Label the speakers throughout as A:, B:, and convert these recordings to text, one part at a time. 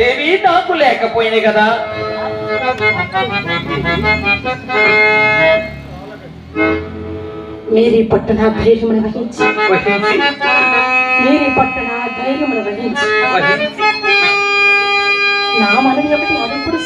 A: దేవి నాకు లేకపోయింది కదా.
B: మేరీ పట్టున ధైర్యమును వహించి. మేరీ పట్టున ధైర్యమును వహించి. నా మనం ఒకటి అడుపుడు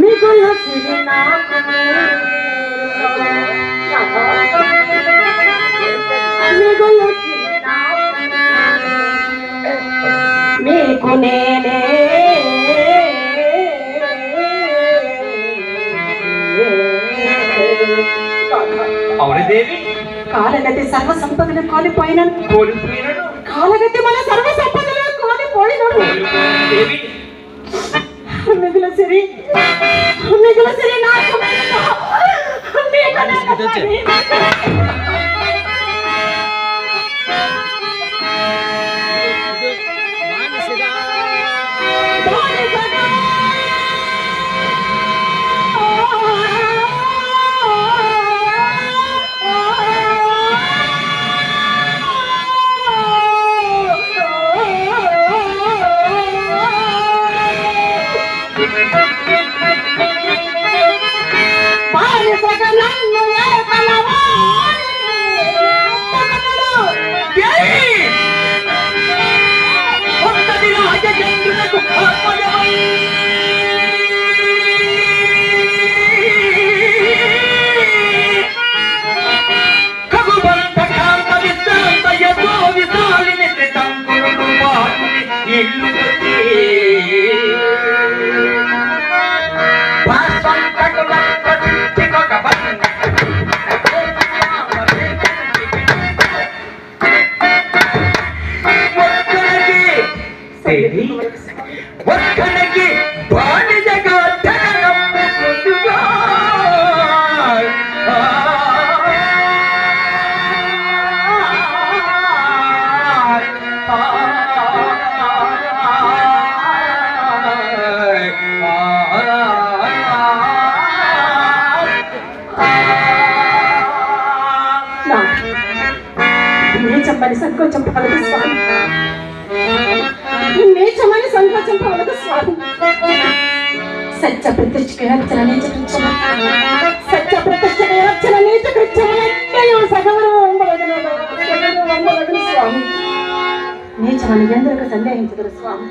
B: మిగులు సిరి నాకు మిగులు సిరి నాకు మీకు నేనే.
A: అవును దేవి
B: కాలగతి సర్వ కోల్పోయిన
A: కోల్పోయినను.
B: కాలగతి
A: దేవి
B: మిగుల సిరి మిగుల సిరి నాకు మీకు
A: దేవి ఒక్కడికి బానిసగా జగనమ్మ ముందుగా.
B: సార్ సంకోచం స్వామి నీచమని స్వామి సత్య ప్రతిష్ఠకి రచన నీచకృత్యమ సత్య ప్రతిష్ఠకి రచన నీచ కృత్యమ ఎన్నయో సగములు స్వామి. నీచమని ఎందరికి సందేహించగలరు స్వామి.